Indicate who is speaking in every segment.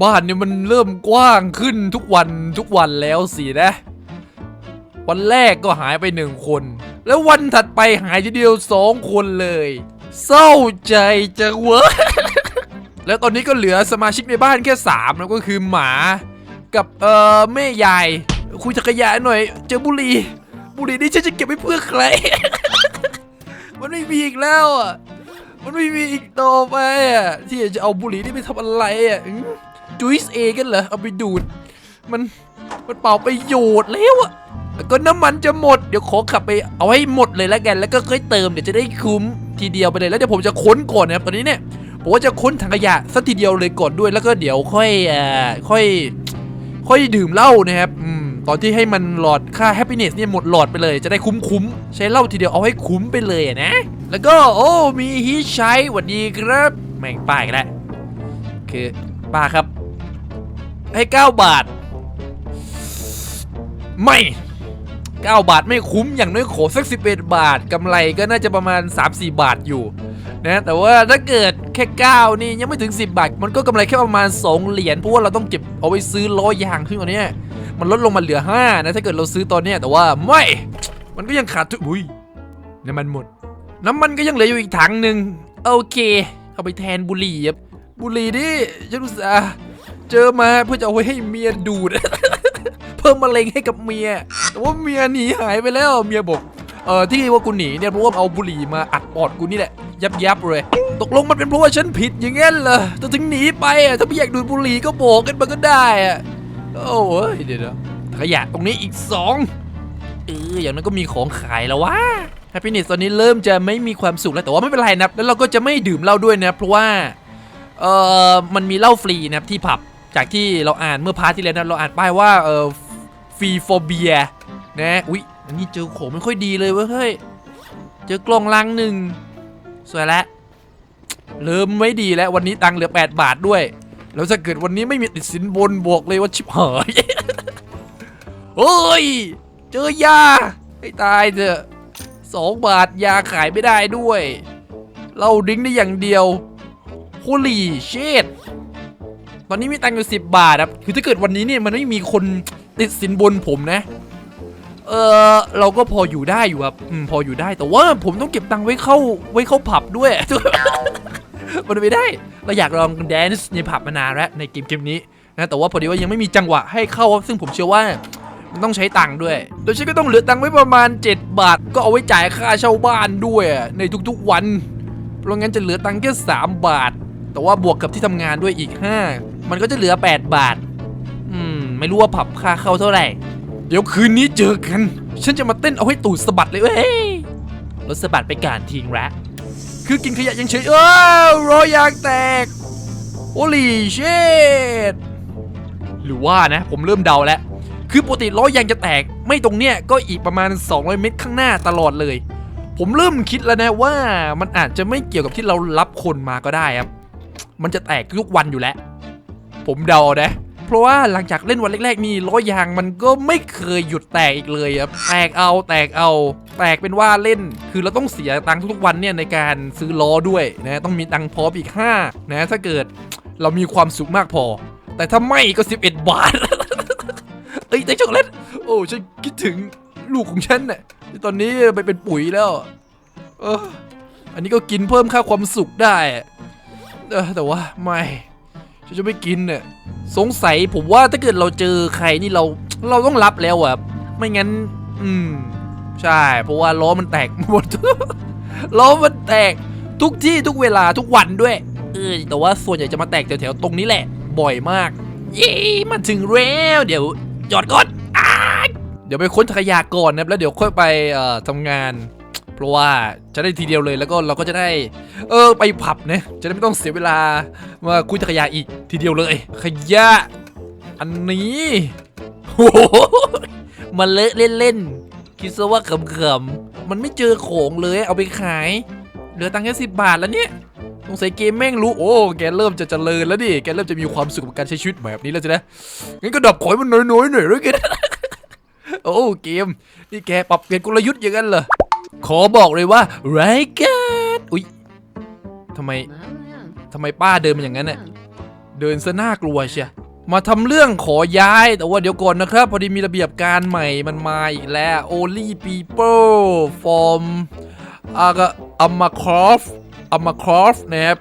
Speaker 1: บ้านเนี่ยมันเริ่มกว้างขึ้นทุกวันทุกวันแล้วสินะ วันแรกก็หายไปหนึ่งคน แล้ววันถัดไปหายทีเดียวสองคนเลย เศร้าใจจังเวะแล้วตอนนี้ก็เหลือสมาชิกในบ้านแค่สามแล้วก็คือหมากับเอ่อแม่ยายคุยจักรยานหน่อย เจอบุรี บุรีนี่ฉันจะเก็บไว้เพื่อใคร มันไม่มีอีกแล้วอะมันไม่มีอีกต่อไปอะที่จะเอาบุหรี่นี่ไปทำอะไรอะ จุยส์เอกันเหรอเอาไปดูด มันมันเป่าไปโยชน์แล้วอะก็น้ำมันจะหมดเดี๋ยวขอขับไปเอาให้หมดเลยแล้วกัน แล้วก็ค่อยเติมเดี๋ยวจะได้คุ้มทีเดียวไปเลยแล้วเดี๋ยวผมจะค้นก่อนนะครับตอนนี้เนี่ยผมว่าจะค้นถังขยะสักทีเดียวเลยก่อนด้วยแล้วก็เดี๋ยวค่อยอ่อค่อย ค่อยดื่มเหล้านะครับอืมตอนที่ให้มันหลอดค่า happiness เนี่ยหมดหลอดไปเลยจะได้คุ้มคุ้มๆใช้เหล้าทีเดียวเอาให้คุ้มไปเลยนะ แล้วก็โอ้มีฮีทใช้หวัดดีครับ แม่งป้ายกันแล้วคือป้าครับ ให้ 9 บาท ไม่ 9 บาทไม่คุ้มอย่างน้อยขอสัก 11 บาทกำไรก็น่าจะประมาณ 3-4 บาทอยู่นะแต่ว่าถ้าเกิดแค่ 9 นี่ยังไม่ถึง 10 บาท มันก็กำไรแค่ประมาณ 2 เหรียญเพราะว่าเราต้องเก็บเอาไว้ซื้อล้อยางซึ่งตอนเนี้มันลดลงมาเหลือ 5 นะถ้าเกิดเราซื้อตอนนี้แต่ว่าไม่ มันก็ยังขาดทุนอุ้ยน้ำมันหมด น้ำมันก็ยังเหลืออยู่อีกถังหนึ่งโอเคเอาไปแทนบุหรี่ครับบุหรี่นี่ฉันรู้สึก เจอมาเพื่อจะเอาไว้ให้เมียดูด เพิ่มมะเร็งให้กับเมีย แต่ว่าเมียหนีหายไปแล้วเมียบอกเออที่ว่ากูหนีเนี่ยเพราะว่าเอาบุหรี่มาอัดปอดกูนี่แหละยับยับเลย ตกลงมันเป็นเพราะว่าฉันผิดอย่างงั้นเหรอแต่ถึงหนีไปอะถ้าไม่อยากดูดบุหรี่ก็บอกกันมาก็ได้อะโอ้ยเดี๋ยวนะขยะตรงนี้อีกสองเอออย่างนั้นก็มีของขายแล้ววะแฮปปี้เนสตอนนี้เริ่มจะไม่มีความสุขแล้วแต่ว่าไม่เป็นไรนะแล้วเราก็จะไม่ดื่มเหล้าด้วยนะเพราะว่าเออมันมีเหล้าฟรีนะที่ผับ จากที่เราอ่านเมื่อพาร์ทที่แล้วนะเราอ่านป้ายว่าเออฟรีฟอร์เบียนะอุ๊ยอันนี้เจอโขไม่ค่อยดีเลยเว้ยเฮ้ยเจอกล่องลังหนึ่งสวยแล้วเริ่มไม่ดีแล้ววันนี้ตังค์เหลือ 8 บาทด้วย แล้วถ้าเกิดวันนี้ไม่มีติดสินบนบอกเลยว่าชิบหายเฮ้ย เจอยาให้ตายเถอะสองบาทยาขายไม่ได้ด้วย เราดิ้งได้อย่างเดียวโ o ลีเชด อนนี้มีตังค์อยู่สิบบาทครับคือถ้าเกิดวันนี้เนี่ยมันไม่มีคนติดสินบนผมนะ เออเราก็พออยู่ได้อยู่ครับอืมพออยู่ได้แต่ว่าผมต้องเก็บตังค์ไว้เข้าไว้เข้าผับด้วย มันไม่ได้เราอยากลองแดนซ์ในผับมานานแล้วในเกมเกมนี้นะแต่ว่าพอดีว่ายังไม่มีจังหวะให้เข้าครับซึ่งผมเชื่อว่ามันต้องใช้ตังค์ด้วย โดยฉันก็ต้องเหลือตังค์ไว้ประมาณ 7 บาท ก็เอาไว้จ่ายค่าเช่าบ้านด้วยในทุกๆวัน เพราะงั้นจะเหลือตังค์แค่3บาท แต่ว่าบวกกับที่ทำงานด้วยอีก 5 มันก็จะเหลือ 8 บาท อืม ไม่รู้ว่าผับค่าเข้าเท่าไหร่ เดี๋ยวคืนนี้เจอกัน ฉันจะมาเต้นเอาให้ตูดสะบัดเลยเว้ยรถสะบัดไปการทิ้งละคือกินขยะยังเฉยเออรอยยางแตก โอลีเชดหรือว่านะ ผมเริ่มเดาแล้ว คือปกติล้อยางจะแตก ไม่ตรงเนี้ยก็อีกประมาณ 200 เมตรข้างหน้าตลอดเลย ผมเริ่มคิดแล้วนะว่ามันอาจจะไม่เกี่ยวกับที่เรารับคนมาก็ได้ครับ มันจะแตกทุกวันอยู่แล้ว ผมเดาเอานะเพราะว่าหลังจากเล่นวันแรกๆนี่ล้อยางมันก็ไม่เคยหยุดแตกอีกเลยครับแตกเอาแตกเอา แตกเป็นว่าเล่น คือเราต้องเสียตังค์ทุกๆวันเนี่ยในการซื้อล้อด้วยนะต้องมีตังค์พร้อมอีก5นะถ้าเกิดเรามีความสุขมากพอ แต่ถ้าไม่ก็ 11 บาท เอ้ยแต่ช็อกโกแลตโอ้ฉันคิดถึงลูกของฉันน่ะที่ตอนนี้ไปเป็นปุ๋ยแล้วเอออันนี้ก็กินเพิ่มค่าความสุขได้ เออแต่ว่าไม่ ฉันจะไม่กินน่ะสงสัยผมว่าถ้าเกิดเราเจอใครนี่เราเราต้องรับแล้วอะไม่งั้น อืม ใช่ เพราะว่าล้อมันแตกหมดล้อมันแตกทุกที่ทุกเวลาทุกวันด้วย เออแต่ว่าส่วนใหญ่จะมาแตกแถวๆตรงนี้แหละ บ่อยมาก เย้มันถึงแล้วเดี๋ยวจอดก่อนอเดี๋ยวไปค้นถังขยะก่อนนะครับแล้วเดี๋ยวค่อยไปเอ่อทำงาน ราะว่าจะได้ทีเดียวเลยแล้วก็เราก็จะได้ เออไปผับนะจะได้ไม่ต้องเสียเวลามาคุยถังขยะอีกทีเดียวเลย ขยะ อันนี้โอ้โหมันเลอะเล่นๆคิดซะว่าขำๆมันไม่เจอของเลยเอาไปขาย เหลือตังค์แค่สิบาทแล้วเนี่ยสงสัยเกมแม่งรู้โอ้แกเริ่มจะเจริญแล้วดิแกเริ่มจะมีความสุขกับการใช้ชีวิตแบบนี้แล้วใช่ไหมงั้นก็ดับขอยมันน้อยๆหน่อยแล้วกันโอ้เกม นี่แกปรับเปลี่ยนกลยุทธ์อย่างนั้นเหรอ ขอบอกเลยว่าไรการอุ๊ยทำไมทำไมป้าเดินมาอย่างนั้นน่ะเดินซะน่ากลัวเชียมาทำเรื่องขอย้าย แต่ว่าเดี๋ยวก่อนนะครับ พอดีมีระเบียบการใหม่มันมาอีกแล้ว only people from อากอัมมาครอฟอัมมาครอฟนะครับ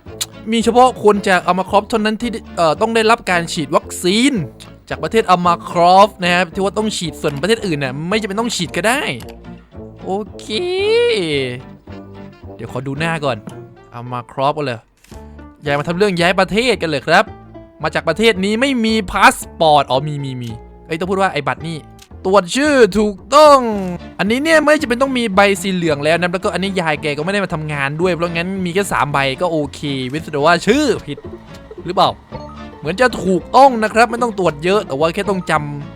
Speaker 1: มีเฉพาะคนจากอัมมาครอฟเท่านั้นที่เอ่อต้องได้รับการฉีดวัคซีน จากประเทศอัมมาครอฟนะครับที่ว่าต้องฉีดส่วนประเทศอื่นน่ะไม่จำเป็นต้องฉีดก็ได้ โอเค เดี๋ยวขอดูหน้าก่อน เอัมาครอฟกันเลยยากมาทำเรื่องย้ายประเทศกันเลยครับ มาจากประเทศนี้ไม่มีพาสปอร์ต อ๋อมีมีมีเอ้ยต้องพูดว่าไอ้บัตรนี่ตรวจชื่อถูกต้อง อันนี้เนี่ยไม่จะเป็นต้องมีใบสีเหลืองแล้วนะแล้วก็อันนี้ยายแกก็ไม่ได้มาทำงานด้วย เพราะงั้นมีแค่สามใบก็โอเคเว้นแต่ว่าชื่อผิดหรือเปล่า เหมือนจะถูกต้องนะครับ ไม่ต้องตรวจเยอะแต่ว่าแค่ต้องจ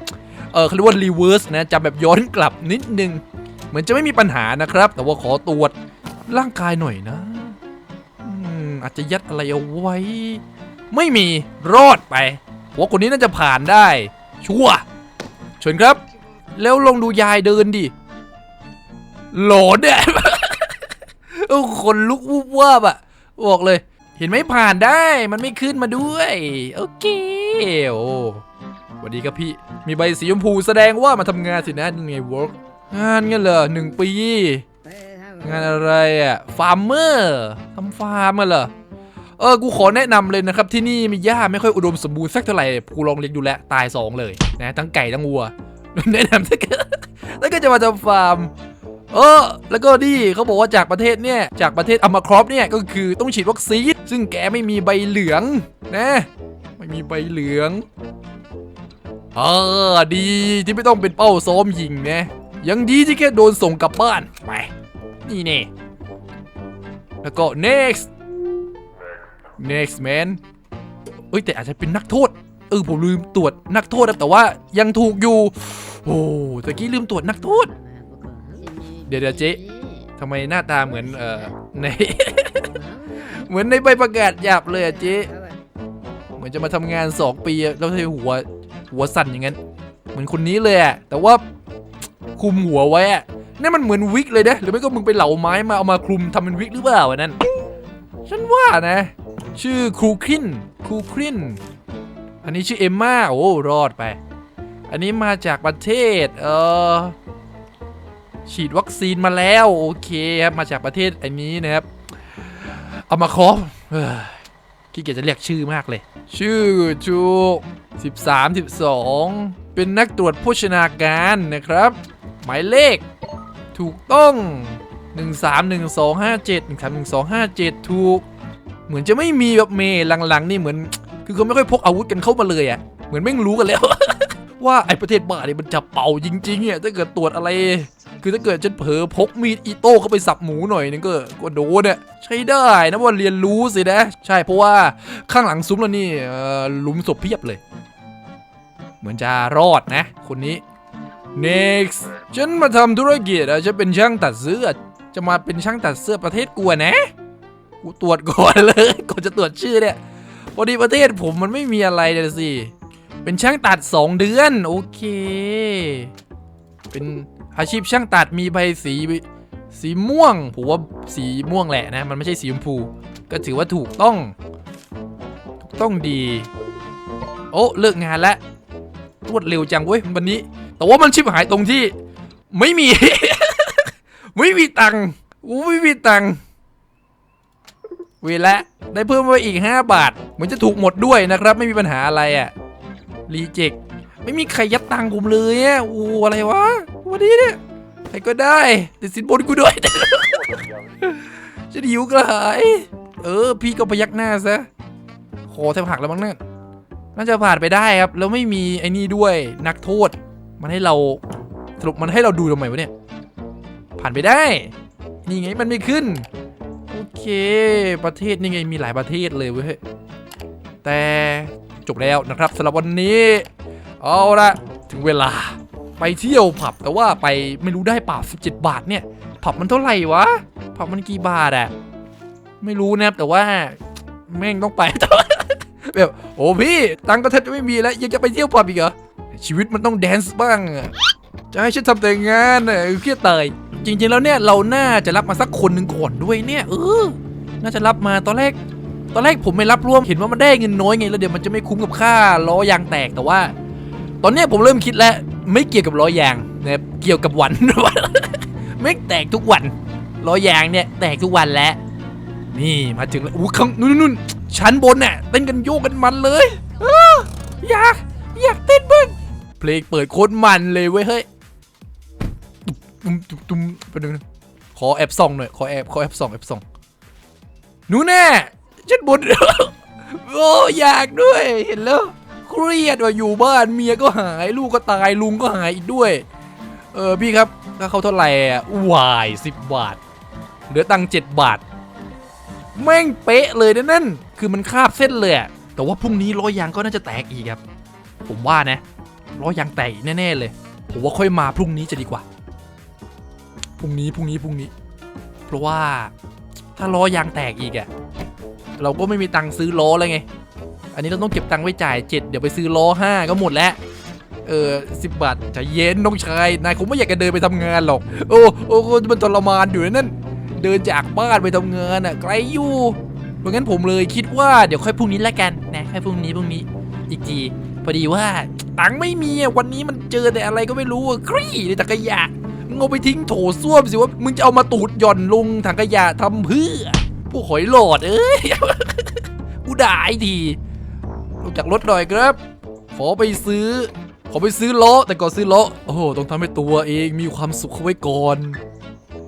Speaker 1: ำเออเขาเรียกว่า reverse นะจำแบบย้อนกลับนิดนึง เหมือนจะไม่มีปัญหานะครับ แต่ว่าขอตรวจร่างกายหน่อยนะอาจจะยัดอะไรเอาไว้ ไม่มีรอดไปว่าคนนี้น่าจะผ่านได้ ชัวร์เชิญครับ แล้วลองดูยายเดินดิหลอนเนี่ยคนลุกวูบวาบอะบอกเลย เห็นไหมผ่านได้มันไม่ขึ้นมาด้วย โอเคโอ้สวัสดีครับพี่มีใบสีชมพูแสดงว่ามาทำงานสินะยังไง work งานงั้นเหรอหนึ่งปี งานอะไรอะฟาร์มเมอร์ทำฟาร์มเหรอเออ กูขอแนะนำเลยนะครับที่นี่มีหญ้าไม่ค่อยอุดมสมบูรณ์สักเท่าไหร่ กูลองเลี้ยงดูแลตายสองเลยนะทั้งไก่ทั้งวัว แนะนำถ้าเกิดถ้าเกิดจะมาทำฟาร์ม เออ แล้วก็นี่เขาบอกว่าจากประเทศเนี่ย จากประเทศอมมาครอปเนี่ยก็คือต้องฉีดวัคซีนซึ่งแกไม่มีใบเหลืองนะ ไม่มีใบเหลือง เออ ดีที่ไม่ต้องเป็นเป้าซ้อมยิงนะ ยังดีที่แค่โดนส่งกลับบ้านไปนี่เน่แล้วก็ next next man เอ้ยแต่อาจจะเป็นนักโทษ เออผมลืมตรวจนักโทษนะแต่ว่ายังถูกอยู่โอ้ตะกี้ลืมตรวจนักโทษ เดี๋ยวเดี๋ยวเจ๊ทำไมหน้าตาเหมือนเอ่อในเหมือนในใบประกาศหยาบเลยอะเจ๊เหมือนจะมาทำงาน 2 ปีแล้วทำไมหัวหัวสั่นอย่างนั้น เหมือนคนนี้เลยอะแต่ว่า คุมหัวไว้อะนี่มันเหมือนวิกเลยนะหรือไม่ก็มึงไปเหลาไม้มาเอามาคลุมทำเป็นวิกหรือเปล่าอันนั้นฉันว่านะ ชื่อครูครินครูครินอันนี้ชื่อเอมมาโอ้รอดไป อันนี้มาจากประเทศเออฉีดวัคซีนมาแล้วโอเคครับมาจากประเทศอันนี้นะครับเอามาครบเฮ้ยขี้เกียจจะเรียกชื่อมากเลย ชื่อจู13 12 เป็นนักตรวจโภชนาการนะครับ หมายเลข ถูกต้อง 131257 131257 ถูก เหมือนจะไม่มีแบบเมย์หลังๆ นี่เหมือน คือเขาไม่ค่อยพกอาวุธกันเข้ามาเลยอะ่ะ เหมือนไม่รู้กันแล้ว ว่าไอประเทศบ้าเนี่ยมันจะเป่าจริงๆเนี่ยถ้าเกิดตรวจอะไร คือถ้าเกิดฉันเผลอพกมีดอีโต้เข้าไปสับหมูหน่อยนึงก็ก็โดนเนี่ยใช้ได้นะว่าเรียนรู้สินะ ใช่เพราะว่าข้างหลังซุ้มเรานี่หลุมศพเพียบเลย เหมือนจะรอดนะ คนนี้ next ฉันมาทำธุรกิจอะฉันเป็นช่างตัดเสื้อ จะมาเป็นช่างตัดเสื้อประเทศกลัวนะ กูตรวจก่อนเลยก่อนจะตรวจชื่อเนี่ยพอดีประเทศผมมันไม่มีอะไรเลยสิ เป็นช่างตัด2เดือน โอเค เป็นอาชีพช่างตัดมีใบสีสีม่วงผมว่าสีม่วงแหละนะ มันไม่ใช่สีชมพู ก็ถือว่าถูกต้อง ถูกต้องดี โอ้เลิกงานแล้วรวดเร็วจังเว้ยวันนี้ แต่ว่ามันชิบหายตรงที่ ไม่มี ไม่มีตังค์อู้ไม่มีตังค์เวละได้เพิ่มไปอีก 5 บาท เหมือนจะถูกหมดด้วยนะครับ ไม่มีปัญหาอะไรอะ่ะรีเจ็คไม่มีใครยัดตังค์ผมเลยอะโอ้อะไรวะวันนี้เนี่ยใครก็ได้ติดสินบนกูด้วยจะหิวกระหายเออ พี่ก็พยักหน้าซะคอแทบหักแล้วมั้งเนี่ยน่าจะผ่านไปได้ครับ แล้วไม่มีไอ้นี่ด้วยนักโทษ มันให้เราสรุปมันให้เราดูทำไมวะเนี่ย ผ่านไปได้ นี่ไงมันไม่ขึ้น โอเค ประเทศนี่ไงมีหลายประเทศเลยเว้ย แต่จบแล้วนะครับสำหรับวันนี้ เอาละถึงเวลา ไปเที่ยวผับแต่ว่าไปไม่รู้ได้เปล่า17 บาทเนี่ย ผับมันเท่าไหร่วะ ผับมันกี่บาทอะไม่รู้นะครับแต่ว่าแม่งต้องไปแบบโอ้พี่ ตังค์ก็แทบจะไม่มีแล้ว ยังจะไปเที่ยวผับอีกเหรอ ชีวิตมันต้องแดนซ์บ้างอะจะให้ฉันทำแต่งานน่ะเครียดตายจริงๆแล้วเนี่ยเราน่าจะรับมาสักคนหนึ่งก่อนด้วยเนี่ยเออน่าจะรับมาตอนแรก ตอนแรกผมไม่รับร่วมเห็นว่ามันได้เงินน้อยไงแล้วเดี๋ยวมันจะไม่คุ้มกับค่าล้อยางแตกแต่ว่า ตอนเนี้ยผมเริ่มคิดแล้วไม่เกี่ยวกับล้อยางนะครับเกี่ยวกับวัน ไม่แตกทุกวันล้อยางเนี่ยแตกทุกวันแล้ว นี่มาถึงแล้วอู้ข้างนู่นนู่นชั้นบนเนี่ยเต้นกันโยกกันมันเลยเอออยากอยากเต้นบ้าง ลงเปิดโคตรมันเลยเว้ยเฮ้ยตุ้มตุ้มตุ้มไปหนึ่งขอแอบส่องหน่อยขอแอบขอแอบส่องแอบส่องหนูแน่ชั้นบนโอ้อยากด้วยเห็นแล้วเครียดว่าอยู่บ้านเมียก็หายลูกก็ตายลุงก็หายอีกด้วย เออพี่ครับถ้าเขาเท่าไหร่อะวายสิบบาทเหลือตังค์เจ็ดบาท แม่งเป๊ะเลยนะนั่น คือมันคาบเส้นเลยแต่ว่าพรุ่งนี้ล้อยางก็น่าจะแตกอีกครับ ผมว่านะ ล้อยางแตกแน่ๆเลยผมว่าค่อยมาพรุ่งนี้จะดีกว่า พรุ่งนี้พรุ่งนี้พรุ่งนี้ เพราะว่าถ้าล้อยางแตกอีกอะเราก็ไม่มีตังค์ซื้อล้อแล้วไง อันนี้เราต้องเก็บตังค์ไว้จ่ายเจ็ดเดี๋ยวไปซื้อล้อห้าก็หมดแล้ว เออสิบบาทใจเย็นน้องชายนายคงไม่อยากจะเดินไปทำงานหรอก โอ้โอ้มันทรมานอยู่นั่นเดินจากบ้านไปทำงานอะไกลอยู่เพราะงั้นผมเลยคิดว่าเดี๋ยวค่อยพรุ่งนี้และกันนะค่อยพรุ่งนี้พรุ่งนี้อีกที พอดีว่าตังค์ไม่มีอะวันนี้มันเจอแต่อะไรก็ไม่รู้อะกรีในถังขยะมึงเอาไปทิ้งโถส้วมสิว่ามึงจะเอามาตูดหย่อนลงถังขยะทำเพื่อพวกหอยหลอดเอ้ยกูด่าไอ้ทีลงจากรถหน่อยครับ ขอไปซื้อ ขอไปซื้อล้อแต่ก่อนซื้อล้อโอ้โหต้องทำให้ตัวเองมีความสุขเข้าไว้ก่อน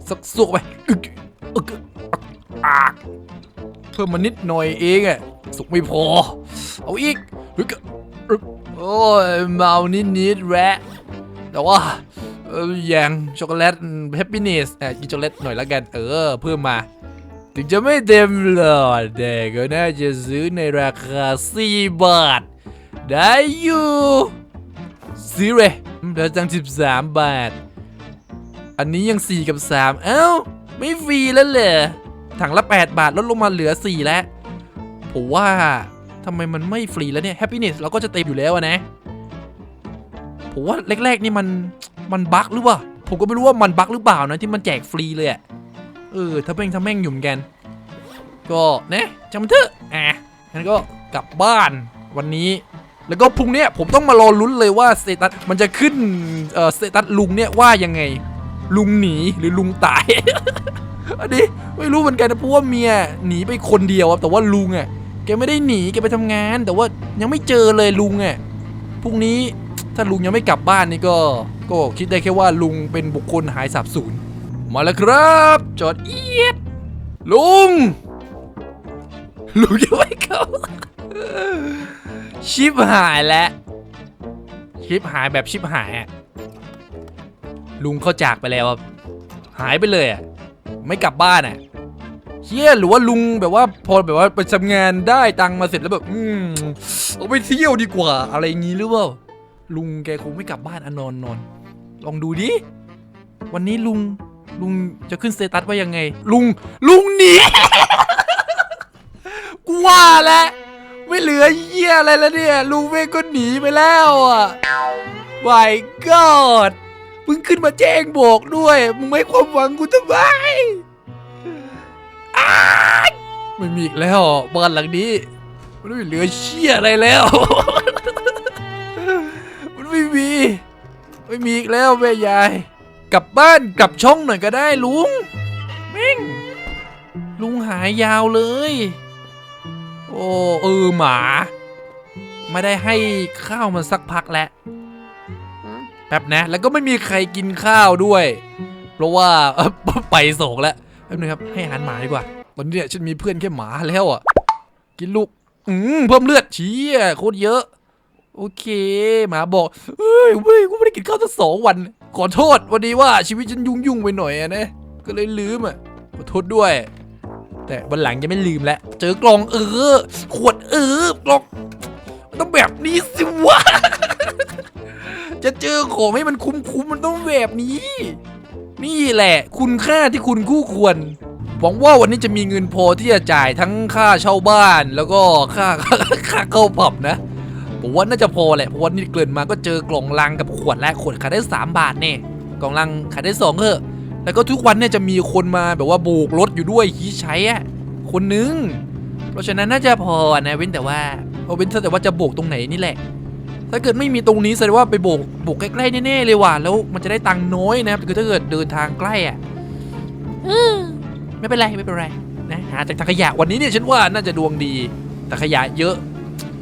Speaker 1: สักสวกไปอึกอึกอากเพิ่มมานิดหน่อยเองอะสุกไม่พอ เอาอีกอึกอึก โอ้ยเมานิดนิดแวะแต่ว่าอย่างช็อกโกแลตแฮปปี้เนสอะกินช็อกโกแลตหน่อยละกัน เออ เพิ่มมา ถึงจะไม่เต็มหลอดแต่ก็น่าจะซื้อในราคา 4 บาท ได้อยู่ซื้อเลยเหลือจัง 13 บาท อันนี้ยัง 4 กับ 3 เอ้า ไม่ฟรีแล้วเหรอถังละ 8 บาทลดลงมาเหลือ 4 แล้วผมว่า ทำไมมันไม่ฟรีแล้วเนี่ย happiness เราก็จะเต็มอยู่แล้วนะผมว่าแรกๆนี่มันมันบั๊กหรือเปล่าผมก็ไม่รู้ว่ามันบั๊กหรือเปล่านะที่มันแจกฟรีเลยอะเออถ้าแม่งถ้าแม่งอยู่เหมือนกัน ก็นะจำเถอะอะงั้นก็กลับบ้านวันนี้แล้วก็พรุ่งนี้ผมต้องมารอลุ้นเลยว่าสเตตัสมันจะขึ้นเอ่อสเตตัสลุงเนี่ยว่ายังไง ลุงหนีหรือลุงตาย อันนี้ไม่รู้เหมือนกันนะเพราะว่าเมียหนีไปคนเดียวครับแต่ว่าลุงอะ แกไม่ได้หนีแกไปทำงาน แต่ว่ายังไม่เจอเลยลุงอะพรุ่งนี้ถ้าลุงยังไม่กลับบ้านนี่ก็ ก็คิดได้แค่ว่าลุงเป็นบุคคลหายสาบสูญมาแล้วครับ จอดเอียดลุง ลุงยังไม่เข้าชิปหายแล้วชิปหายแบบชิปหายอะลุงเขาจากไปแล้วหายไปเลยอะไม่กลับบ้านอะ เฮียหรือว่าลุงแบบว่าพอแบบว่าไปทำงานได้ตังค์มาเสร็จแล้วแบบ อืมเอาไปเที่ยวดีกว่า อะไรงี้หรือเปล่าลุงแกคงไม่กลับบ้านอนอนนอน ลองดูดิ วันนี้ลุงลุงจะขึ้นสเตตัสว่ายังไง ลุงลุงหนีกูว่าแล้วไม่เหลือเยี่ยอะไรแล้วเนี่ยลุงเมงก็หนีไปแล้วอะ my god เพิ่งขึ้นมาแจ้งบอกด้วย มึงไม่ความหวังกูทำไม ไม่มีอีกแล้วบ้านหลังนี้มันไม่เหลือเชี่ยอะไรแล้ว มันไม่มี ไม่มีอีกแล้วแม่ยาย กลับบ้านกลับช่องหน่อยก็ได้ลุงม่งลุงหายยาวเลย โอ้เออหมา ไม่ได้ให้ข้าวมันสักพักแล้วแป๊บนะ แล้วก็ไม่มีใครกินข้าวด้วย เพราะว่าไปสองแล้ว แป๊บนึงครับให้อาหารหมาดีกว่า ตอนนี้เนี่ยฉันมีเพื่อนแค่หมาแล้วอะ กินลูก อืมเพิ่มเลือดเชี้โคตรเยอะ โอเค หมาบอกเฮ้ยเว้ยกูไม่ได้กินข้าวตั้งสองวัน ขอโทษวันนี้ว่าชีวิตฉันยุ่งยุ่งๆไปหน่อยอะนะ ก็เลยลืมอะ ขอโทษด้วย แต่วันหลังจะไม่ลืมแล้ว เจอกล่องเออ ขวดเออกล่องต้องแบบนี้สิวะ จะเจอของให้มันคุ้มๆมันต้องแบบนี้ นี่แหละคุณค่าที่คุณคู่ควร หวังว่าวันนี้จะมีเงินพอที่จะจ่ายทั้งค่าเช่าบ้านแล้วก็ค่าค่าเข้าผับนะผมว่าน่าจะพอแหละเพราะว่านี่เกินมาก็เจอกล่องลังกับขวดแรกขวดขายได้ 3 บาทเนี่ยกล่องลังขายได้2เถอะแล้วก็ทุกวันเนี่ยจะมีคนมาแบบว่าโบกรถอยู่ด้วยฮีใช้อะคนนึง เพราะฉะนั้นน่าจะพอนะเว้นแต่ว่าเอาเว้นแต่ว่าจะโบกตรงไหนนี่แหละ ถ้าเกิดไม่มีตรงนี้แสดงว่าไปโบกโบกใกล้ๆแน่ๆเลยว่ะแล้วมันจะได้ตังค์น้อยนะครับคือถ้าเกิดเดินทางใกล้อะเออไม่เป็นไรไม่เป็นไรนะหาจากถังขยะวันนี้เนี่ยฉันว่าน่าจะดวงดีถังขยะเยอะ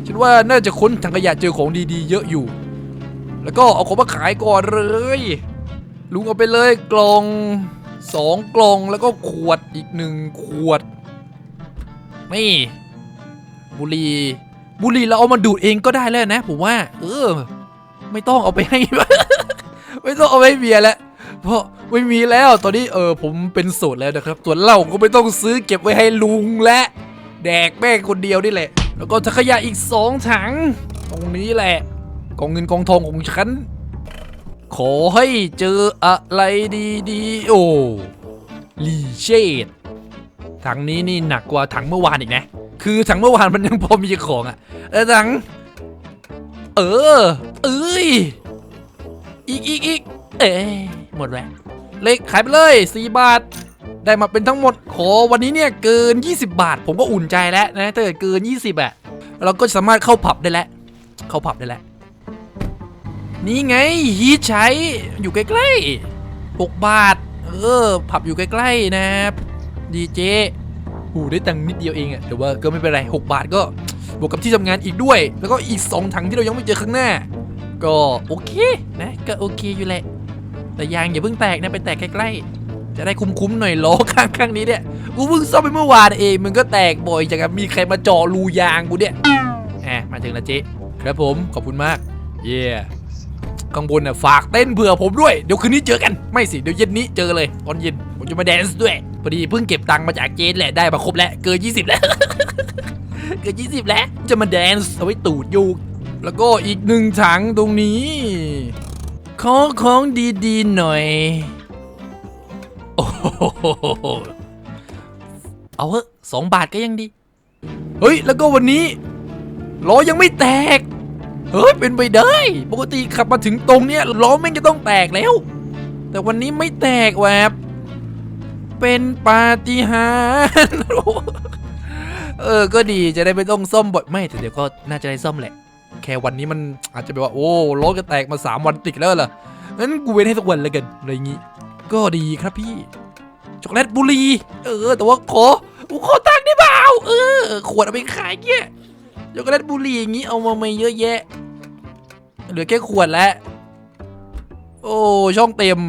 Speaker 1: ฉันว่าน่าจะค้นถังขยะเจอของดีๆ เยอะอยู่ แล้วก็เอาของมาขายก่อนเลยลุงเอาไปเลยกล่องสองกล่องแล้วก็ขวดอีกหนึ่งขวดนี่บุหรี บุหรี่เราเอามาดูดเองก็ได้แล้วนะ ผมว่า เออ ไม่ต้องเอาไปให้ ไม่ต้องเอาไปเบียร์แล้วเพราะไม่มีแล้วตอนนี้เออผมเป็นโสดแล้วนะครับส่วนเหล้าก็ไม่ต้องซื้อเก็บไว้ให้ลุงและ แดกแม่คนเดียวนี่แหละ แล้วก็ถังขยะอีกสองถัง ตรงนี้แหละกองเงินกองทองของฉัน ขอให้เจออะไรดีๆโอ้ลีเชด ถังนี้นี่หนักกว่าถังเมื่อวานอีกนะ คือถังเมื่อวานมันยังพอมีของอะแต่ถัง เออ เอ้ย อีกอีกอีกเอ้ยหมดแล้วเล็กขายไปเลย4บาท ได้มาเป็นทั้งหมดขอวันนี้เนี่ยเกิน 20 บาท ผมก็อุ่นใจแล้วนะถ้าเกิดเกิน 20อะเราก็สามารถเข้าผับได้แล้ว เข้าผับได้แล้ว นี่ไงฮีใช้อยู่ใกล้ๆ6บาท เออ ผับอยู่ใกล้ๆนะครับ ดีเจหูได้ตังค์นิดเดียวเองอะแต่ว่าก็ไม่เป็นไร 6 บาทก็บวกกับที่ทำงานอีกด้วย แล้วก็อีก 2 ถังที่เรายังไม่เจอข้างหน้า ก็โอเคนะก็โอเคอยู่แหละ แต่ยางอย่าเพิ่งแตกนะไปแตกใกล้ๆ จะได้คุ้มๆหน่อยล้อข้างข้างๆนี้เนี่ยกูเพิ่งซ่อมไปเมื่อวานเองมันก็แตกบ่อยจากกับมีใครมาเจาะรูยางกูเนี่ยแหมมาถึงแล้วเจ๊ครับผมขอบคุณมาก เย่ข้างบนน่ะฝากเต้นเผื่อผมด้วย เดี๋ยวคืนนี้เจอกัน ไม่สิ เดี๋ยวเย็นนี้เจอเลย ตอนเย็น ผมจะมาแดนซ์ด้วย พอดีเพิ่งเก็บตังค์มาจากเจนแหละได้มาครบแล้วเกิน20 แล้ว เกิน20 แล้ว จะมาแดนซ์เอาไว้ตูดอยู่แล้วก็อีกหนึ่งถังตรงนี้ขอของดีๆหน่อย โอ้โหเอาเถอะสองบาทก็ยังดี เฮ้ย แล้วก็วันนี้ล้อยังไม่แตก เฮ้ย เป็นไปได้ ปกติขับมาถึงตรงเนี้ยล้อแม่งจะต้องแตกแล้ว แต่วันนี้ไม่แตกแวบ เป็นปาฏิหาริย์เออ ก็ดีจะได้ไม่ต้องซ่อมบ่อยไม่แต่เดี๋ยวก็น่าจะได้ซ่อมแหละ แค่วันนี้มันอาจจะแบบว่า โอ้ล้อก็แตกมา 3 วันติดแล้วเหรองั้นกูเว้นให้สักวันแล้วกันอะไรอย่างงี้ ก็ดีครับพี่ช็อกโกแลตบุรี เออ แต่ว่าขอกูขอตังค์ได้เปล่าเออ ขวดเอาไปขายเงี้ยช็อกโกแลตบุรีอย่างงี้เอามาไม่เยอะแยะ เหลือแค่ขวดแล้ว โอ้ ช่องเต็ม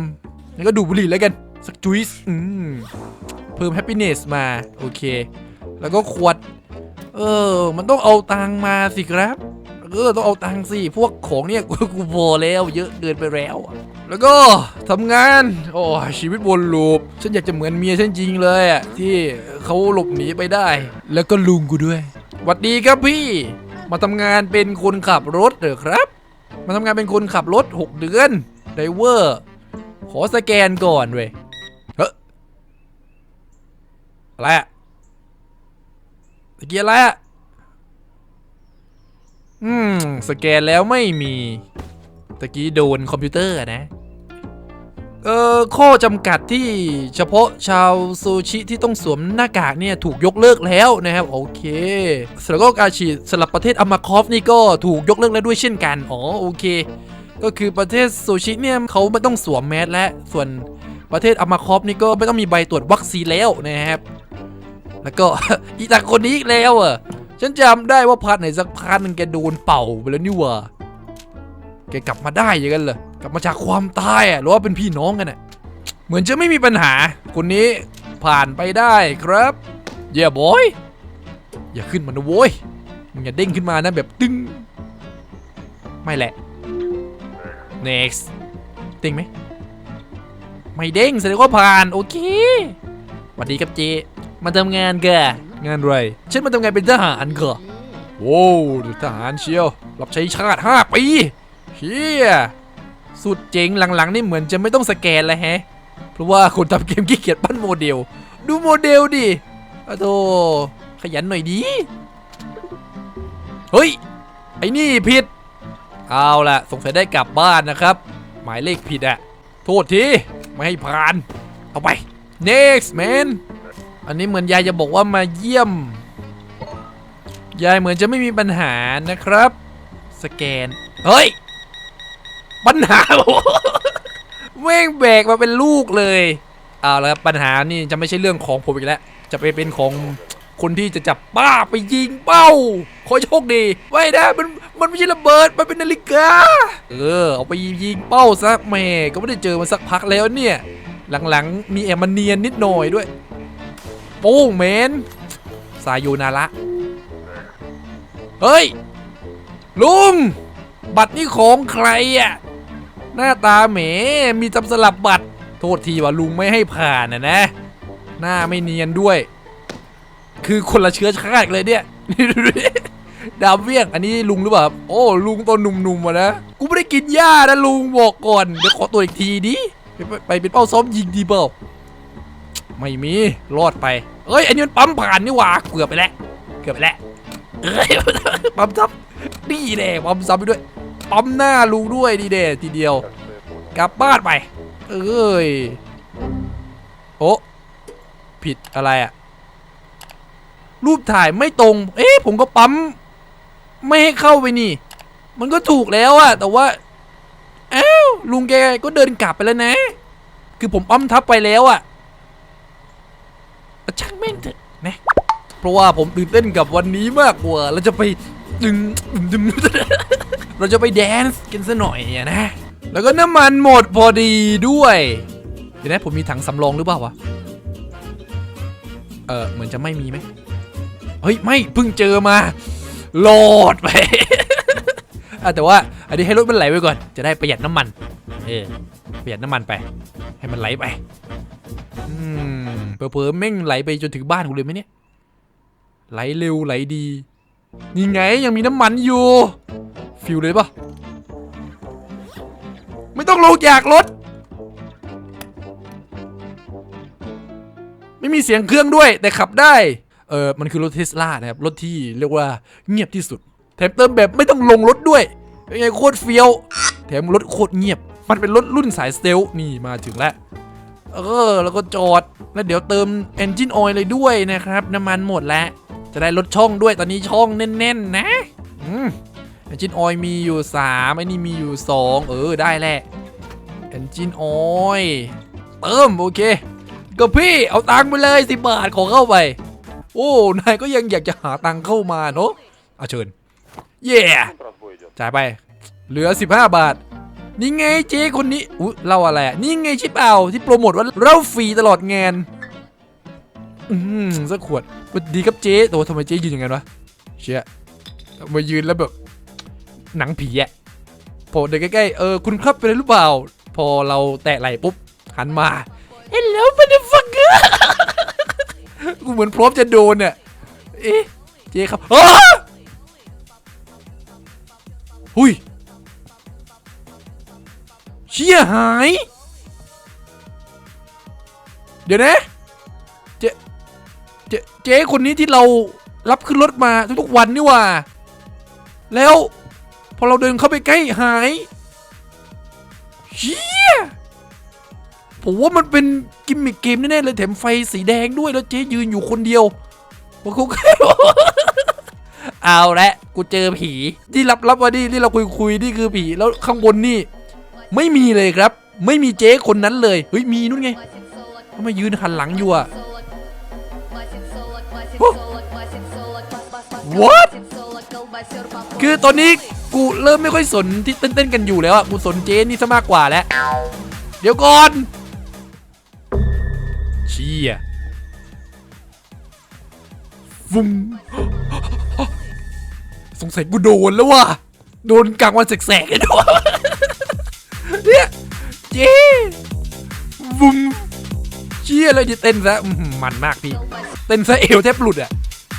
Speaker 1: งั้นก็ดูบุหรี่แล้วกัน สักจุยส์อืมเพิ่มแฮปปี้เนสมา โอเค แล้วก็ขวด เออ มันต้องเอาตังมาสิครับ เออ ต้องเอาตังสิ พวกของเนี่ย กูพอแล้ว เยอะเกินไปแล้ว แล้วก็ทำงาน โอ้ชีวิตวนลูป ฉันอยากจะเหมือนเมียฉันจริงเลยอะ ที่เขาหลบหนีไปได้ แล้วก็ลุงกูด้วยหวัดดีครับพี่ มาทำงานเป็นคนขับรถเหรอครับ มาทำงานเป็นคนขับรถ 6 เดือนไดเวอร์ขอสแกนก่อนเว้ย อะไรอะตะเกียอะไรอะอืม สแกนแล้วไม่มี ตะกี้โดนคอมพิวเตอร์นะ เอ่อ ข้อจำกัดที่เฉพาะชาวซูชิที่ต้องสวมหน้ากากเนี่ย ถูกยกเลิกแล้วนะครับ โอเคแล้วก็การฉีดสำหรับประเทศอามาคอฟนี่ก็ถูกยกเลิกแล้วด้วยเช่นกัน อ๋อ โอเค ก็คือประเทศซูชิเนี่ยเขาไม่ต้องสวมแมสและ ส่วนประเทศอามาคอฟนี่ก็ไม่ต้องมีใบตรวจวัคซีนแล้วนะครับ แล้วก็อีตาคนนี้อีกแล้วอะฉันจำได้ว่าพันไหนสักพันหนึ่งแกโดนเป่าไปแล้วนี่ว่าแกกลับมาได้ย่างนั้นเหรอกลับมาจากความตายอะหรือว่าเป็นพี่น้องกันอะเหมือนจะไม่มีปัญหา คนนี้ผ่านไปได้ครับเย่บอย อย่าขึ้นมานะโว้ยมึงอย่าเด้งขึ้นมานะแบบตึ้งไม่แหละ next เด้งไหมไม่เด้งแสดงว่าผ่าน โอเคสวัสดีครับเจ มาทำงานกงานอะไรฉันมาทำงานเป็นทหารกะโว้วทหารเชียวรับใช้ชาติ 5 ปีเฮียสุดเจ๋งหลังๆ นี่เหมือนจะไม่ต้องสแกนแล้วแฮะ เพราะว่าคนทำเกมขี้เกียจปั้นโมเดล ดูโมเดลดิอะโธขยันหน่อยดี เฮ้ย ไอ้นี่ผิด เอาละสงสัยได้กลับบ้านนะครับ หมายเลขผิดอะโทษที ไม่ให้ผ่าน เอาไป next man อันนี้เหมือนยายจะบอกว่ามาเยี่ยม ยายเหมือนจะไม่มีปัญหานะครับ สแกน เฮ้ย ปัญหาแม่งแบกมาเป็นลูกเลยเอาละครับปัญหานี่จะไม่ใช่เรื่องของผมอีกแล้ว จะไปเป็นของคนที่จะจับป้าไปยิงเป้า ขอโชคดี ไว้นะมันมันไม่ใช่ระเบิด มันเป็นนาฬิกา เออ เอาไปยิงเป้าซะแม่ก็ไม่ได้เจอมันสักพักแล้วเนี่ย หลังๆ มีแอบมาเนียนนิดหน่อยด้วย ป้งเมนสายโยนาระเฮ้ย ลุง บัตรนี่ของใครอะ หน้าตาเหมมีจำสลับบัตร โทษทีว่าลุงไม่ให้ผ่านนะนะ หน้าไม่เนียนด้วย คือคนละเชื้อชาติเลยเนี่ยดาวเวียง อันนี้ลุงหรือเปล่าครับโอ้ลุงตอนหนุ่มๆอะนะ กูไม่ได้กินหญ้านะลุงบอกก่อน เดี๋ยวขอตัวอีกทีดิ ไปไปไปเป็นเป้าซ้อมยิงดีเปล่า ไม่มีรอดไปเอ้ยอันนี้มันปั๊มผ่านนี่หว่าเกือบไปแล้วเกือบไปแล้วเอ้ยปั๊มซับนี่แน่ปั๊มซับไปด้วยปั๊มหน้าลุงด้วยดีเดทีเดียว กลับบ้านไป เอ้ยโอ้ผิดอะไรอะรูปถ่ายไม่ตรง เอ๊ะผมก็ปั๊ม ไม่ให้เข้าไปนี่ มันก็ถูกแล้วอะแต่ว่าเอ้าลุงแกก็เดินกลับไปแล้วนะ คือผมปั๊มทับไปแล้วอะ ช่างแม่งเถอะนะ เพราะว่าผมตื่นเต้นกับวันนี้มากกว่า เราจะไปดึงดึงดึงเราจะไปแดนซ์กันซะหน่อยนะ แล้วก็น้ำมันหมดพอดีด้วย เดี๋ยวนะผมมีถังสำรองหรือเปล่าวะ เออเหมือนจะไม่มีไหมเฮ้ย ไม่เพิ่งเจอมาโหลดไปแต่ว่าอันนี้ให้รถมันไหลไปก่อน จะได้ประหยัดน้ำมัน เออประหยัดน้ำมันไป ให้มันไหลไป อืม เผลอๆแม่งไหลไปจนถึงบ้านกูเลยไหมเนี่ย ไหลเร็วไหลดี นี่ไงยังมีน้ำมันอยู่ ฟิวเลยปะไม่ต้องลงจากรถ ไม่มีเสียงเครื่องด้วยแต่ขับได้ เออมันคือรถเทสลานะครับ รถที่เรียกว่าเงียบที่สุด แถมเติมแบบไม่ต้องลงรถด้วยเป็นไงโคตรเฟี้ยว แถมรถโคตรเงียบ มันเป็นรถรุ่นสายสเตลนี่มาถึงแล้ว เออ แล้วก็จอด แล้วเดี๋ยวเติม engine oil เลยด้วยนะครับ น้ำมันหมดแล้ว จะได้ลดช่องด้วยตอนนี้ช่องแน่นๆนะเอืม engine oil มีอยู่3ไอ้นี่มีอยู่ 2 เออได้แหละ engine oil เติมโอเค ก็พี่เอาตังค์ไปเลยสิบาทขอเข้าไป โอ้นายก็ยังอยากจะหาตังค์เข้ามาเนาะเอาเชิญ เย่จ่ายไป เหลือ 15 บาท นี่ไงเจ๊คนนี้อุ้ยเล่าอะไรอะนี่ไงชิปเอาที่โปรโมทว่าเล่าฟรีตลอดงานอืมสักขวดสวัสดีครับเจ๊แต่ว่าทำไมเจ๊ยืนอย่างนั้นวะเชี่ยมายืนแล้วแบบหนังผีอะพอเดินใกล้ๆเออคุณครับเป็นอะไรหรือเปล่า พอเราแตะไหล่ปุ๊บหันมา Hello motherfucker กูเหมือนพร้อมจะโดนเนี่ยเอ๊ะเจ๊ครับอ้าหุย เชี่ยหาย เดี๋ยวนะ เจ๊เจ๊เจ๊คนนี้ที่เรารับขึ้นรถมาทุกๆวันนี่ว่า แล้ว พอเราเดินเข้าไปใกล้หายเชี่ยผมว่ามันเป็นกิมมิกเกมแน่ๆเลยแถมไฟสีแดงด้วยแล้วเจ๊ยืนอยู่คนเดียวมันคงเอาละกูเจอผีที่รับรับมาดิที่เราคุยคุยนี่คือผีแล้วข้างบนนี่ ไม่มีเลยครับ ไม่มีเจ๊คนนั้นเลย เฮ้ย มีนู่นไงทำไมยืนหันหลังอยู่อะ What? คือตอนนี้กูเริ่มไม่ค่อยสนที่เต้นๆกันอยู่แล้วอะกูสนเจนนี่ซะมากกว่าแล้ว เดี๋ยวก่อน เชี่ยฟุมสงสัยกูโดนแล้วว่ะ โดนกลางวันแสกๆเลยด้วยเนี่ย เจ๊ฟุมเชี่ยเลยจะเต้นซะอื้อหือมันมากพี่ เต้นซะเอวแทบหลุดอะ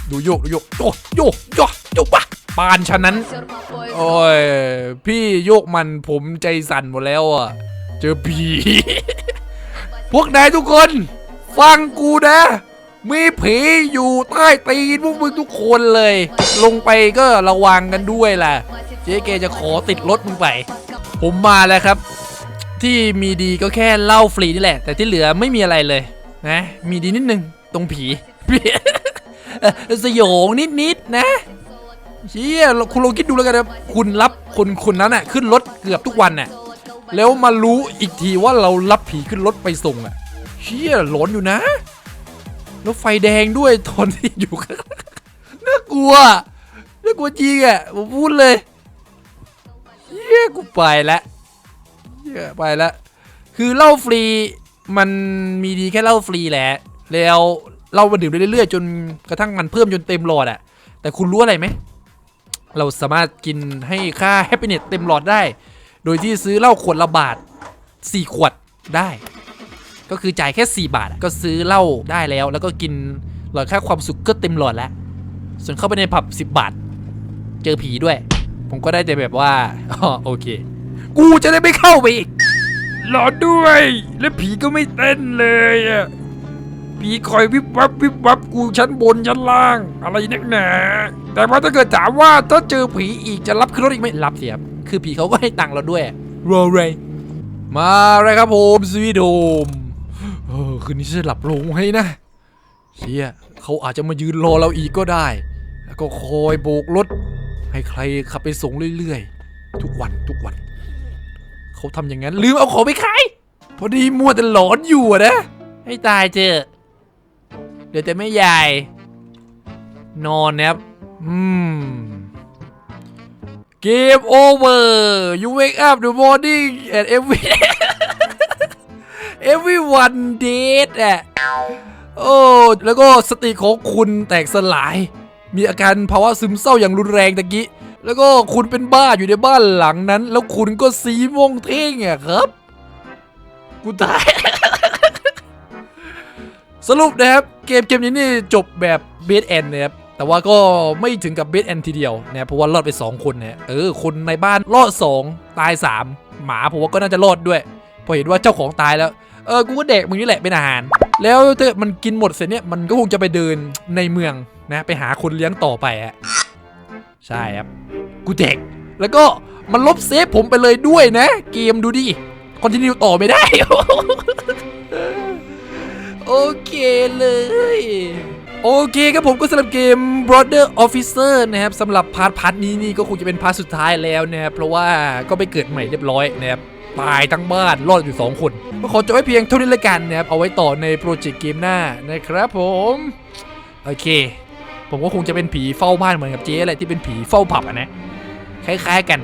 Speaker 1: ดูโยกดูโยกโยกโยกโยกโยกปะปานฉะนั้น โอ้ย พี่โยกมันผมใจสั่นหมดแล้วอะ เจอผี พวกนายทุกคน ฟังกูนะมีผีอยู่ใต้ตีนพวกมึงทุกคนเลย ลงไปก็ระวังกันด้วยล่ะเจ๊เกจะขอติดรถมึงไป ผมมาแล้วครับ ที่มีดีก็แค่เล่าฟรีนี่แหละ แต่ที่เหลือไม่มีอะไรเลยนะมีดีนิดนึงตรงผีสยองนิดๆนะเชี่ยคุณลองคิดดูแล้วกันนะคุณรับคนคนนั้นน่ะขึ้นรถเกือบทุกวันน่ะแล้วมารู้อีกทีว่าเรารับผีขึ้นรถไปส่งอะเชี่ยหลอนอยู่นะ แล้วไฟแดงด้วยตอนที่อยู่น่ากลัวน่ากลัวจริงอะผมพูดเลยเชี่ยกูไปละ เชี่ยไปละคือเหล้าฟรีมันมีดีแค่เหล้าฟรีแหละแล้วเรามาดื่มเรื่อยๆ จนกระทั่งมันเพิ่มจนเต็มหลอดอะแต่คุณรู้อะไรไหม เราสามารถกินให้ค่าแฮปปี้เน็ตเต็มหลอดได้ โดยที่ซื้อเหล้าขวดละบาท4ขวดได้ ก็คือจ่ายแค่ 4 บาทก็ซื้อเหล้าได้แล้ว แล้วก็กินหลอดค่าความสุขก็เต็มหลอดแล้ว ส่วนเข้าไปในผับ 10 บาท เจอผีด้วย ผมก็ได้แต่แบบว่าอ๋อโอเค กูจะได้ไม่เข้าไปอีก
Speaker 2: หลอนด้วย และผีก็ไม่เต้นเลยอะผีคอยวิบวับวิบวับกูชั้นบนชั้นล่าง อะไรนักหนาแต่ว่าถ้าเกิดถามว่าถ้าเจอผีอีกจะรับขึ้นรถอีกไหม
Speaker 1: รับเสียบคือผีเขาก็ให้ตังค์เราด้วยรอไรมาเลยครับผมสวีโดมเออคืนนี้จะหลับลงให้นะเชี่ยเขาอาจจะมายืนรอเราอีกก็ได้ แล้วก็คอยโบกรถให้ใครขับไปส่งเรื่อยๆ ทุกวันทุกวัน เขาทำอย่างนั้นลืมเอาของไปขายพอดีมัวแต่หลอนอยู่อะนะ ให้ตายเจอเดี๋ยวแต่ไม่ใหญ่นอนนะครับอืม Game over you wake up the morning and every everyone dead อะโอ้แล้วก็สติของคุณแตกสลาย มีอาการภาวะซึมเศร้าอย่างรุนแรงตะกี้ แล้วก็คุณเป็นบ้าอยู่ในบ้านหลังนั้น แล้วคุณก็สีโมงเท่งอะครับ กูตาย สรุปนะครับ เกมเกมนี้นี่จบแบบเบสแอนนะครับแต่ว่าก็ไม่ถึงกับเบสแอนทีเดียวนะเพราะว่ารอดไป 2 คนเนี่ยเออคนในบ้านรอด 2 ตาย 3 หมาผมว่าก็น่าจะรอดด้วย พอเห็นว่าเจ้าของตายแล้ว เออกูก็เด็กมึงนี่แหละเป็นอาหาร แล้วถ้ามันกินหมดเสร็จเนี่ยมันก็คงจะไปเดินในเมืองนะไปหาคนเลี้ยงต่อไปอะ ใช่ครับ กูเด็กแล้วก็มันลบเซฟผมไปเลยด้วยนะ เกมดูดิคอนติเนียต่อไม่ได้ โอเคเลยโอเคครับผมก็สำหรับเกม Brother Officer นะครับสำหรับพาร์ทพาร์ทนี้นี่ก็คงจะเป็นพาร์ทสุดท้ายแล้วนะครับเพราะว่าก็ไปเกิดใหม่เรียบร้อยนะครับตายทั้งบ้านรอดอยู่ 2 คนก็ขอจบไว้เพียงเท่านี้ละกันนะครับเอาไว้ต่อในโปรเจกต์เกมหน้านะครับผม โอเค ผมก็คงจะเป็นผีเฝ้าบ้านเหมือนกับเจ๊อะไรที่เป็นผีเฝ้าผับอะนะคล้ายๆกัน